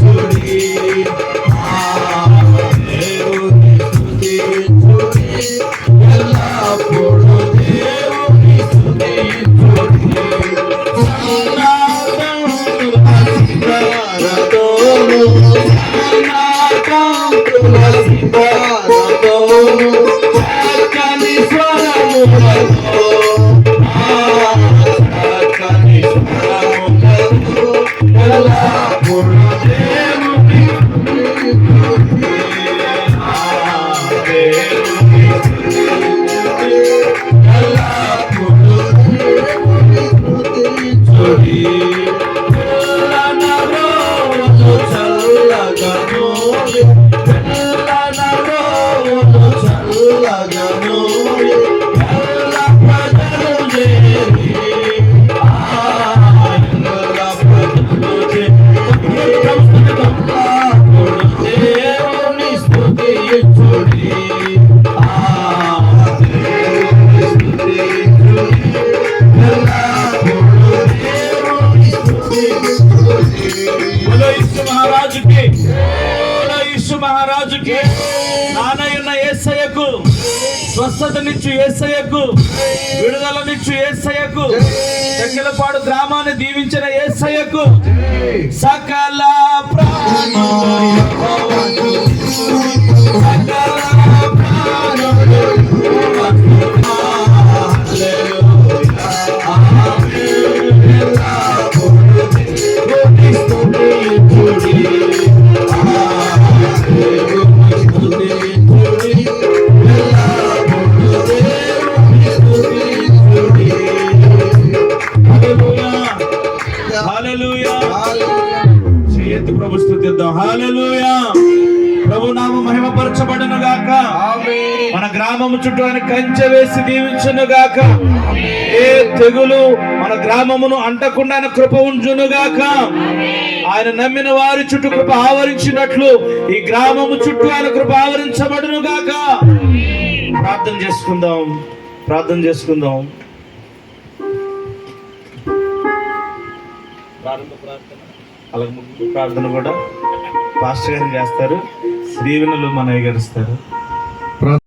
চলে You. మహారాజుకి నానయ్యున్న ఏసయ్యకు స్వస్థతనిచ్చు ఏసయ్యకు విడుదలనిచ్చు ఏసయ్యకు చెక్కలపాడు గ్రామాన్ని దీవించిన ఏసయ్యకు సకల ప్రాణ ప్రభు స్తుతిద్దాం హల్లెలూయా. ప్రభు నామ మహిమపరచబడును గాక మన గ్రామము చుట్టూ ఆయన కంచె వేసి దీవించును గాక ఏ తెగులు మన గ్రామమును అంటకుండా ఆయన కృప ఉంచును గాక ఆయన నమ్మిన వారి చుట్టూ కృప ఆవరించినట్లు ఈ గ్రామము చుట్టూ ఆయన కృప ఆవరించబడును గాక ప్రార్థన చేసుకుందాం. ప్రార్థన చేసుకుందాం. ప్రారంభ ప్రార్థన. అలాగే ముగింపు ప్రార్థన కూడా పాస్టర్ గారు చేస్తారు. దీవెనలు మన ఎగరుస్తారు